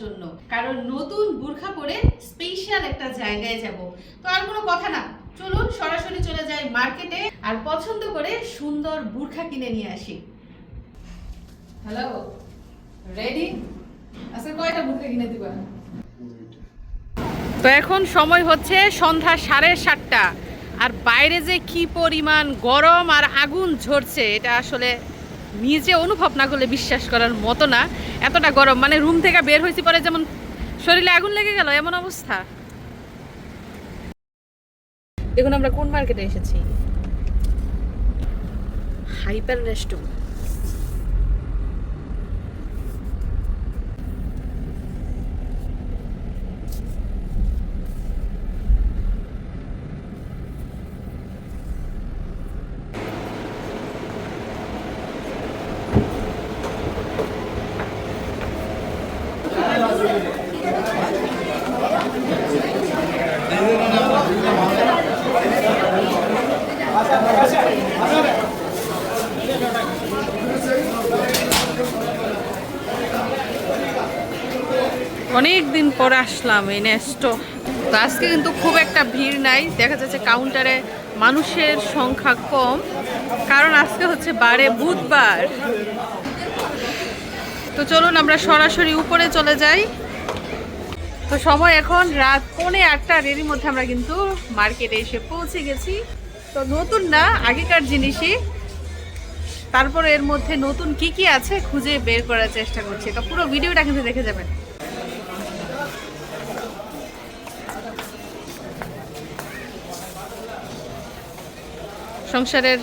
জন্য। কারণ নতুন বুরখা পরে স্পেশাল একটা জায়গায় যাব। তো আর কোনো কথা না। চলুন সরাসরি চলে যাই মার্কেটে আর পছন্দ করে সুন্দর বুরখা কিনে নিয়ে আসি। হ্যালো রেডি আজকে কয়টা বুরখা কিনে দিবা? তো এখন সময় হচ্ছে সন্ধ্যা সাড়ে সাতটা। আর বাইরে যে কি পরিমাণ গরম আর আগুন ঝরছে, এটা আসলে নিজে অনুভব না করলে বিশ্বাস করার মতো না। এতটা গরম মানে রুম থেকে বের হয়েছি পরে যেমন শরীরে আগুন লেগে গেল, এমন অবস্থা। দেখুন আমরা কোন মার্কেটে এসেছি? হাইপার রেস্টুরেন্ট অনেক দিন পর আসলাম এই নেস্টো তো আজকে কিন্তু খুব একটা ভিড় নাই। দেখা যাচ্ছে কাউন্টারে মানুষের সংখ্যা কম। কারণ আজকে হচ্ছে বারে বুধবার। তো চলুন আমরা সরাসরি উপরে চলে যাই। তো সময় এখন রাত পৌনে আটটা। এরই মধ্যে আমরা কিন্তু মার্কেটে এসে পৌঁছে গেছি। তো নতুন না, আগেকার জিনিসই। তারপর এর মধ্যে নতুন কি কি আছে খুঁজে বের করার চেষ্টা করছি। তো পুরো ভিডিওটা কিন্তু দেখে যাবেন। সংসারের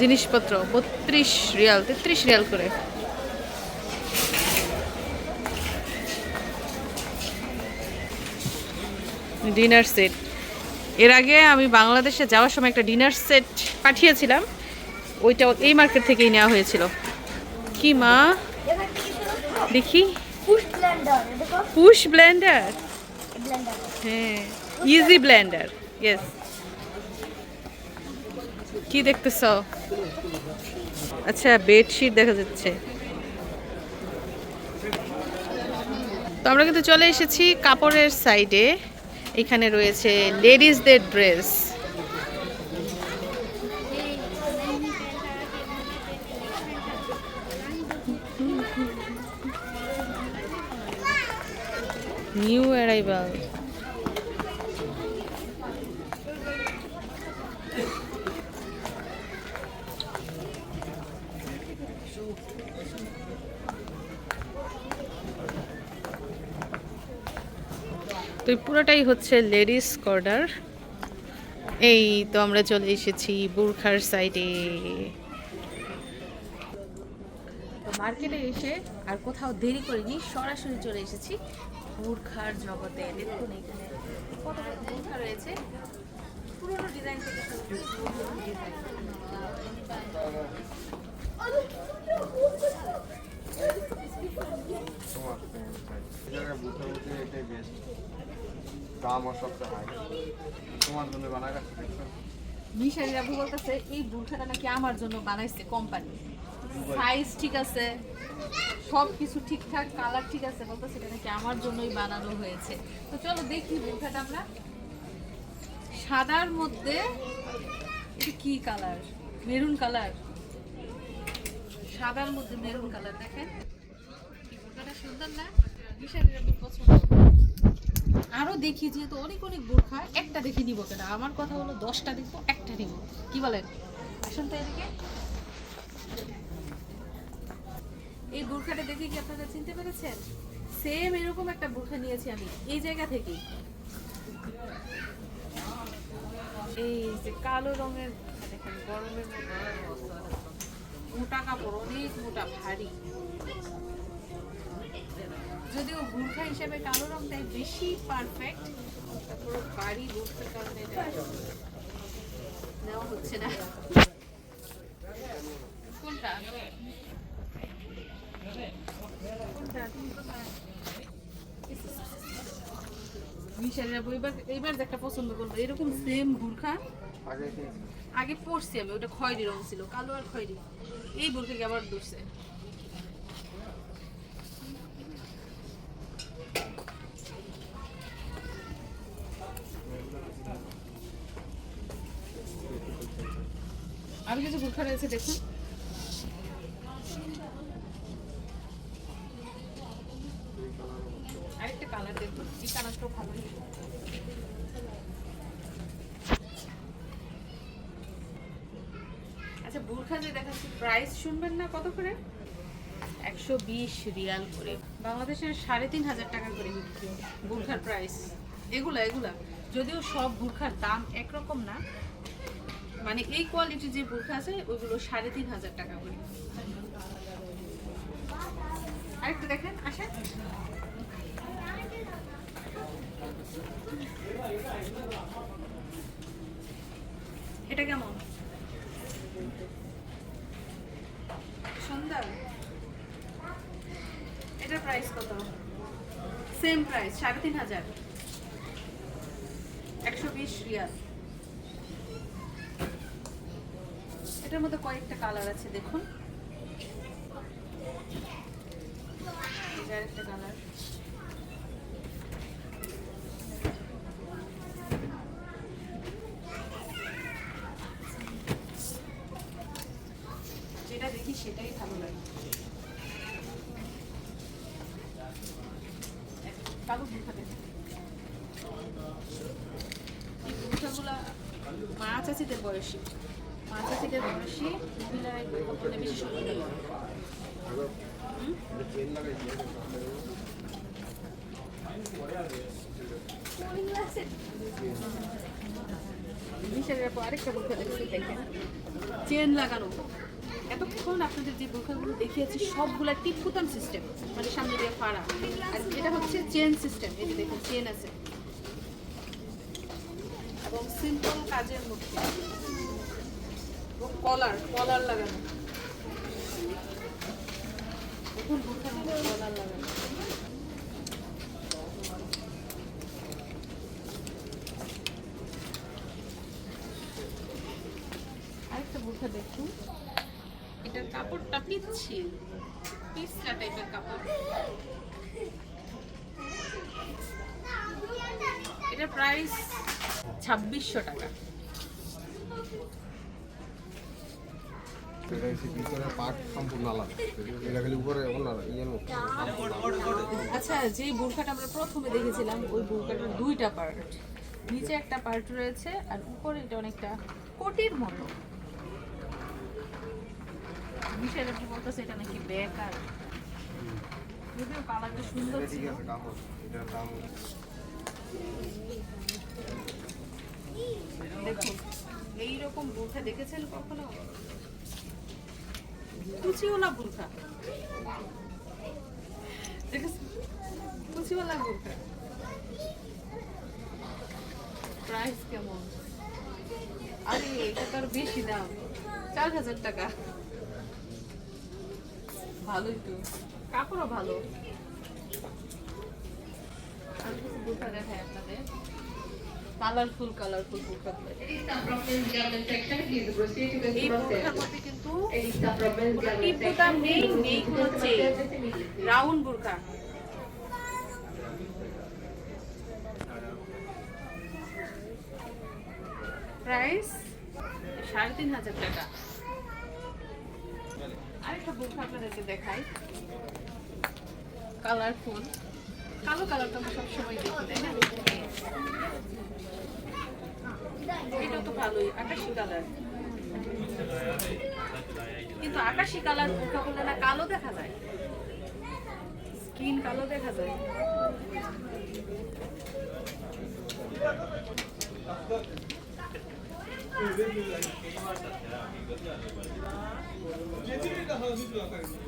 জিনিসপত্র, বত্রিশ রিয়াল, তেত্রিশ রিয়াল করে। Dinner set. এর আগে আমি বাংলাদেশে যাওয়ার সময় একটা ডিনার সেট পাঠিয়েছিলাম। ওইটা এই মার্কেট থেকেই নেওয়া হয়েছিল। কি মা? দেখি। পুশ ব্লেন্ডার ব্লেন্ডার হ্যাঁ ইজি ব্লেন্ডার ইয়েস কি দেখতেছ? আচ্ছা বেডশিট দেখা যাচ্ছে। তো আমরা কিন্তু চলে এসেছি কাপড়ের সাইডে এখানে রয়েছে লেডিসদের ড্রেস। New arrival. তো এই পুরোটাই হচ্ছে লেডিস কর্ডার এই তো আমরা চলে এসেছি বুরখার সাইডে। তো মার্কেটে এসে আর কোথাও দেরি করিনি সরাসরি চলে এসেছি বুরখার জগতে। দেখুন এখানে কত কত বুরখা রয়েছে। পুরোনো ডিজাইন থেকে শুরু করে নতুন ডিজাইন তোমার এই জায়গায় বুঝতে বুঝতে এটাই বেস্ট দাম আর সবচেয়ে হাই। তোমার জন্য বানা গেছে দেখছ? মিশারি রাবু বলতেছে এই বুরখাটা নাকি আমার জন্য বানাইছে কোম্পানি সাইজ ঠিক আছে সব কিছু ঠিকঠাক কালার ঠিক আছে বলতেছে এটা নাকি আমার জন্যই বানানো হয়েছে। তো চলো দেখি বুরখাটা আমরা। সাদার মধ্যে এটা কি কালার মেরুন কালার সাদার মধ্যে মেরুন কালার দেখেন। বুরখাটা সুন্দর না? রাবুর পছন্দ। আরও দেখি, যেহেতু অনেক অনেক বোরখা একটা দেখে নিব কেন? আমার কথা হলো দশটা দেখব, একটা নিব। কি বলেন? আসুন তো এদিকে। এই বোরখাটা দেখে কি আপনারা চিনতে পেরেছেন? সেম এরকম একটা বোরখা নিয়েছি আমি, এই জায়গা থেকে। এই যে কালো রঙের, দেখেন, গরমের মোটা কাপড়, অনেক মোটা, ভারী। যদিও বুর্খা হিসেবে কালো রংটাই বেশি পারফেক্ট পুরো বাড়ি বুর্খার কারণে নেওয়া হচ্ছে না। কোনটা? এইবার একটা পছন্দ করব এরকম সেম আগে পড়ছি আমি ওটা খয়েরি রং ছিল কালো আর খয়েরি। এই বোরখাকে আবার ধরছে? বোরখা রয়েছে দেখুন। আরেকটা কালার দেখুন এই কালারটাও ভালো আচ্ছা বোরখা যে দেখাচ্ছি প্রাইস শুনবেন না কত করে? একশো বিশ রিয়াল করে। বাংলাদেশের সাড়ে তিন হাজার টাকা করে বিক্রি বোরখার প্রাইস এগুলা এগুলা। যদিও সব বোরখার দাম একরকম না মানে এই কোয়ালিটির যে বোরখা আছে, ওইগুলো সাড়ে তিন হাজার টাকা করে। আরেকটা দেখেন, আসেন। এটা কেমন? সুন্দর। এটার প্রাইস কত? সেম প্রাইস সাড়ে তিন হাজার। একশো বিশ রিয়াল। এটার মধ্যে কয়েকটা কালার আছে, দেখুন। আরেকটা কালার যেটা দেখি সেটাই ভালো লাগে। বোরখা দেখুন এই বয়সী। মা চাচিদের বয়সী পরলে বেশি সুন্দর আরেকটা বোরখা দেখছি, দেখেন। চেন লাগানো। এতক্ষণ আপনাদের যে বোরখাগুলো দেখিয়েছি, সবগুলা টিপ বুতাম সিস্টেম মানে সামনে দিয়ে ফাড়া। আর এটা হচ্ছে চেন সিস্টেম এই দেখুন, চেন আছে। এবং সিম্পল কাজের মধ্যে কলার কলার লাগানো কলার লাগানো আরেকটা বোরখা দেখুন। এটার কাপড়টা পিচ্ছিল পিছলা টাইপের কাপড়। এটা প্রাইস ছাব্বিশশো টাকা। এটা হচ্ছে ভিতরে পাট সম্পূর্ণ আলাদা। এটা খালি উপরে ওনার ইয়ের মতো আচ্ছা যে বোরখাটা আমরা প্রথমে দেখেছিলাম ওই বোরখাটার দুইটা পার্ট নিচে একটা পার্ট রয়েছে আর উপরে এটা অনেকটা কোটির মতো। বিষয়টা কি বলতেছে এটা নাকি বেকার। যদিও কালারটা সুন্দর ছিল। এটার দাম দেখুন এইরকম বোরখা দেখেছেন কখনো? কুচিওয়ালা বোরখা। কুচিওয়ালা বোরখা। প্রাইস কেমন? আরে, এটা তো বেশি দাম। চার হাজার টাকা। ভালোই তো। কাপড়ও ভালো। আর কিছু বোরখা দেখায় আপনাদের। কালারফুল কালারফুল বোরখা এই বোরখার মধ্যে কিন্তু টিপ বোতাম নেই নেই কোনো রাউন্ড বোরখা প্রাইস সাড়ে তিন হাজার টাকা। আরেকটা বোরখা আপনাদেরকে দেখাই। কালারফুল কালো কালারটা আমরা সবসময় দেখি তাই না? এটা তো ভালোই আকাশি কালার। কিন্তু আকাশি কালার করলে না কালো দেখা যায়। স্কিন কালো দেখা যায়।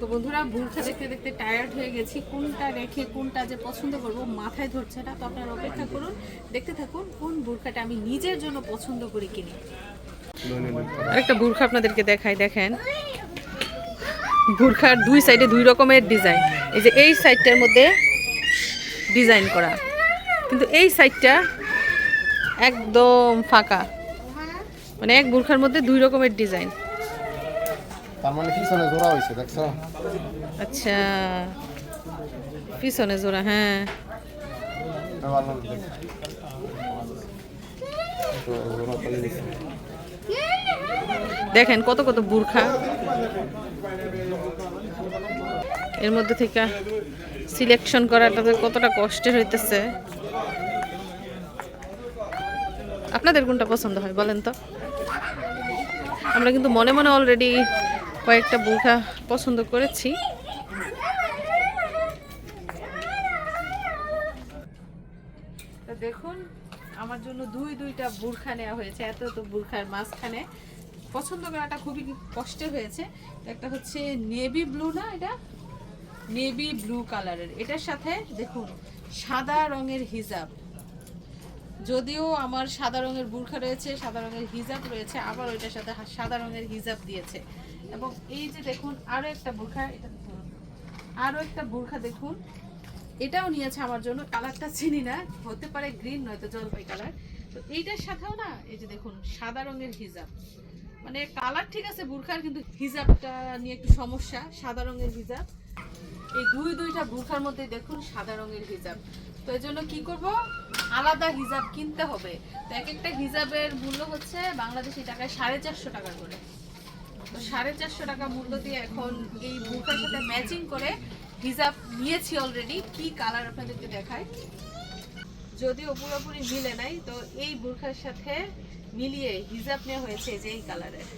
তো বন্ধুরা বোরখা দেখতে দেখতে টায়ার্ড হয়ে গেছি। কোনটা রেখে, কোনটা যে পছন্দ করব, মাথায় ধরছে না। তো আপনারা অপেক্ষা করুন, দেখতে থাকুন কোন বোরখাটা আমি নিজের জন্য পছন্দ করি কিনি। আরেকটা বোরখা আপনাদেরকে দেখাই, দেখেন। বোরখার দুই সাইডে দুই রকমের ডিজাইন এই যে এই সাইডটার মধ্যে ডিজাইন করা। কিন্তু এই সাইডটা একদম ফাঁকা। মানে এক বোরখার মধ্যে দুই রকমের ডিজাইন তার মানে পিছনে জোড়া হয়েছে দেখছ? আচ্ছা। পিছনে জোড়া হ্যাঁ। দেখেন কত কত বুরখা। এর মধ্যে থেকে সিলেকশন করাটা কতটা কষ্টের হইতেছে। আপনাদের কোনটা পছন্দ হয় বলেন তো? আমরা কিন্তু মনে মনে অলরেডি কয়েকটা বুরখা পছন্দ করেছি। তো দেখুন, আমার জন্য দুই দুইটা বুরখা নেওয়া হয়েছে। এত এত বুরখার মাঝখানে পছন্দ করাটা খুবই কষ্টের হয়েছে। একটা হচ্ছে নেভি ব্লু না এটা? নেভি ব্লু কালারের। এটার সাথে দেখুন, সাদা রঙের হিজাব। যদিও আমার সাদা রঙের বুরখা রয়েছে, সাদা রঙের হিজাব রয়েছে, আবার ওইটার সাথে সাদা রঙের হিজাব দিয়েছে। এবং এই যে দেখুন, আরও একটা বুরখা, এটা ধরুন। আরও একটা বুরখা দেখুন। এটাও নিয়েছে আমার জন্য। কালারটা চিনি না, হতে পারে গ্রিন, নয়তো জলপাই কালার। তো এইটার সাথেও না, এই যে দেখুন, সাদা রঙের হিজাব। মানে কালার ঠিক আছে বুরখার, কিন্তু হিজাবটা নিয়ে একটু সমস্যা, সাদা রঙের হিজাব। এই দুই দুইটা বুরখার মধ্যে দেখুন, সাদা রঙের হিজাব। তো এই জন্য কি করব? আলাদা হিজাব কিনতে হবে। তো এক একটা হিজাবের মূল্য হচ্ছে বাংলাদেশি টাকায় সাড়ে চারশো টাকা করে। সাড়ে চারশো টাকা মূল্য দিয়ে এখন এই বুরখার সাথে ম্যাচিং করে হিজাব নিয়েছি অলরেডি কি কালার আপনাদেরকে দেখায় যদিও পুরোপুরি মিলে নাই, তো এই বুরখার সাথে মিলিয়ে হিজাব নেওয়া হয়েছে যে এই কালারের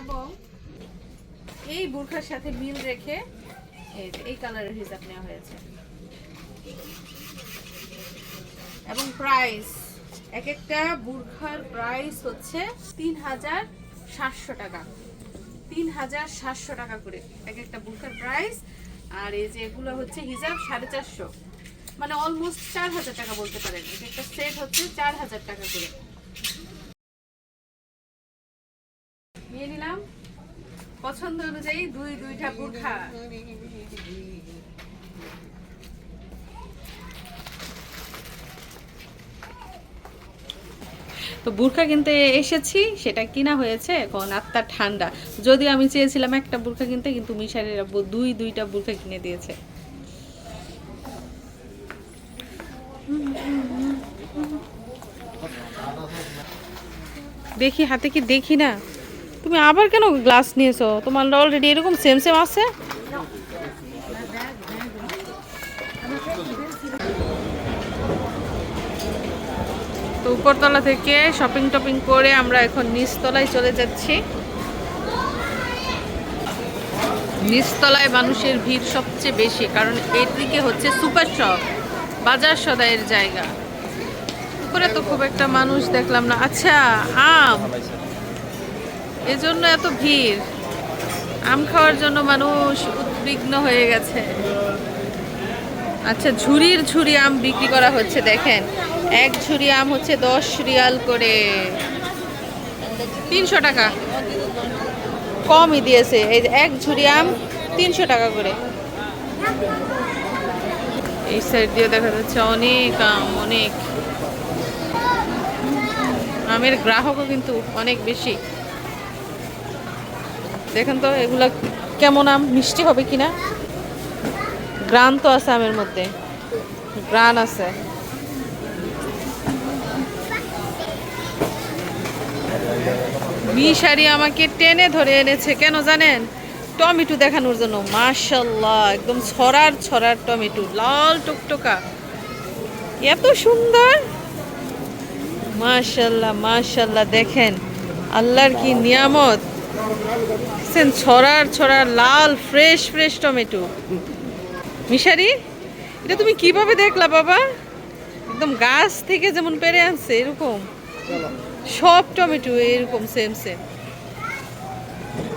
এবং এই বুরখার সাথে মিল রেখে এই কালারের হিজাব নেওয়া হয়েছে। এবং প্রাইস এক একটা বুরখার প্রাইস হচ্ছে তিন হাজার সাতশো টাকা। তিন হাজার সাতশো টাকা করে এক একটা বুরখার প্রাইস আর এই যে এগুলো হচ্ছে হিজাব সাড়ে চারশো। মানে অলমোস্ট চার হাজার টাকা বলতে পারেন। এক একটা সেট হচ্ছে চার হাজার টাকা করে। নিয়ে নিলাম। পছন্দ অনুযায়ী দুই দুইটা বুরখা। তো বুরখা কিনতে এসেছি, সেটা কিনা হয়েছে এখন আত্মার ঠান্ডা। যদি আমি চেয়েছিলাম একটা বুরখা কিনতে, কিন্তু মিশারের দুই, দুইটা বুরখা কিনে দিয়েছে। দেখি, হাতে কি দেখি না? তুমি আবার কেন গ্লাস নিয়েছো? তোমার অলরেডি এরকম সেম সেম আছে? তো উপরতলা থেকে শপিং টপিং করে আমরা এখন নিচতলায় চলে যাচ্ছি। নিচতলায় মানুষের ভিড় সবচেয়ে বেশি, কারণ এদিকে হচ্ছে সুপার শপ, বাজার সদাইয়ের জায়গা। উপরে তো খুব একটা মানুষ দেখলাম না। আচ্ছা আম। এজন্য এত ভিড়। আম খাওয়ার জন্য মানুষ উদ্বিগ্ন হয়ে গেছে। আচ্ছা ঝুড়ির ঝুড়ি আম বিক্রি করা হচ্ছে, দেখেন। এক ঝুড়ি আম হচ্ছে দশ রিয়াল করে। তিনশো টাকা। কমই দিয়েছে। এই যে এক ঝুড়ি আম তিনশো টাকা করে। এই সাইড দিয়ে দেখা যাচ্ছে অনেক আম, অনেক। আমের গ্রাহকও কিন্তু অনেক বেশি। দেখেন তো, এগুলা কেমন আম, মিষ্টি হবে কিনা? গ্রান তো আছে আমের মধ্যে। গ্রান আছে। মিশারি আমাকে টেনে ধরে এনেছে, কেন জানেন? টমেটো দেখানোর জন্য। মাশাল্লাহ একদম ছড়ার ছড়ার টমেটো, লাল টকটকা। এত সুন্দর? মাশাল্লাহ মাশাল্লাহ দেখেন, আল্লাহর কি নিয়ামত। ছড়ার ছড়ার লাল, ফ্রেশ ফ্রেশ টমেটো। মিশারি, এটা তুমি কীভাবে দেখলা বাবা? একদম গাছ থেকে যেমন পেরে আনছে, এরকম। সব টমেটো এরকম সেম সেম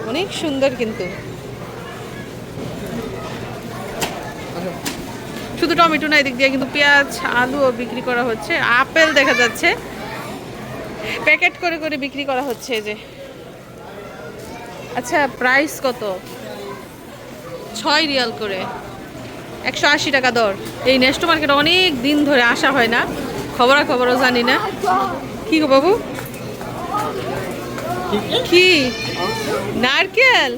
অনেক সুন্দর কিন্তু। শুধু টমেটো না, এদিক দিয়ে কিন্তু পেঁয়াজ, আলুও বিক্রি করা হচ্ছে। আপেল দেখা যাচ্ছে। প্যাকেট করে করে বিক্রি করা হচ্ছে যে। আচ্ছা প্রাইস কত? ছয় রিয়াল করে। একশো আশি টাকা দর। এই নেস্টো মার্কেট অনেক দিন ধরে আসা হয় না। খবরা খবরও জানি না। কি গো বাবু? কি? নারকেল?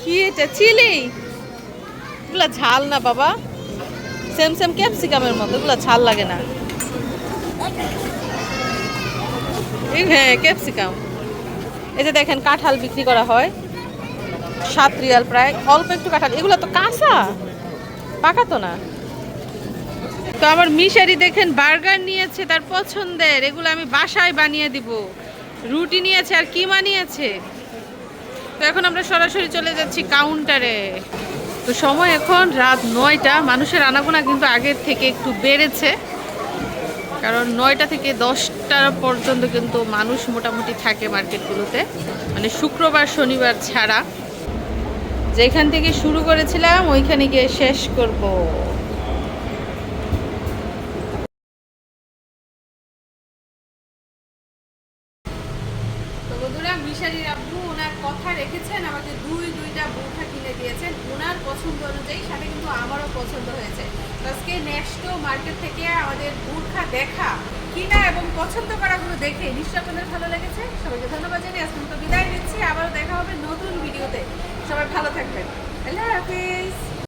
কি এটা? চিলি? এগুলা ঝাল না বাবা। সেম সেম ক্যাপসিকামের মতো এগুলা ঝাল লাগে না। হ্যাঁ ক্যাপসিকাম। এই যে দেখেন কাঁঠাল বিক্রি করা হয়। সাত রিয়াল প্রায়। অল্প একটু কাঁঠাল। এগুলো তো কাঁচা। পাকা তো না। তো আমার মিশারি দেখেন, বার্গার নিয়েছে তার পছন্দের, এগুলো আমি বাসায় বানিয়ে দিব। রুটি নিয়েছে আর কিমা নিয়েছে। তো এখন আমরা সরাসরি চলে যাচ্ছি কাউন্টারে তো সময় এখন রাত নয়টা, মানুষের আনাগোনা কিন্তু আগের থেকে একটু বেড়েছে। কারণ নয়টা থেকে দশটা পর্যন্ত কিন্তু মানুষ মোটামুটি থাকে মার্কেটগুলোতে। মানে শুক্রবার, শনিবার ছাড়া। যেখান থেকে শুরু করেছিলাম, ওইখানে গিয়ে শেষ করব।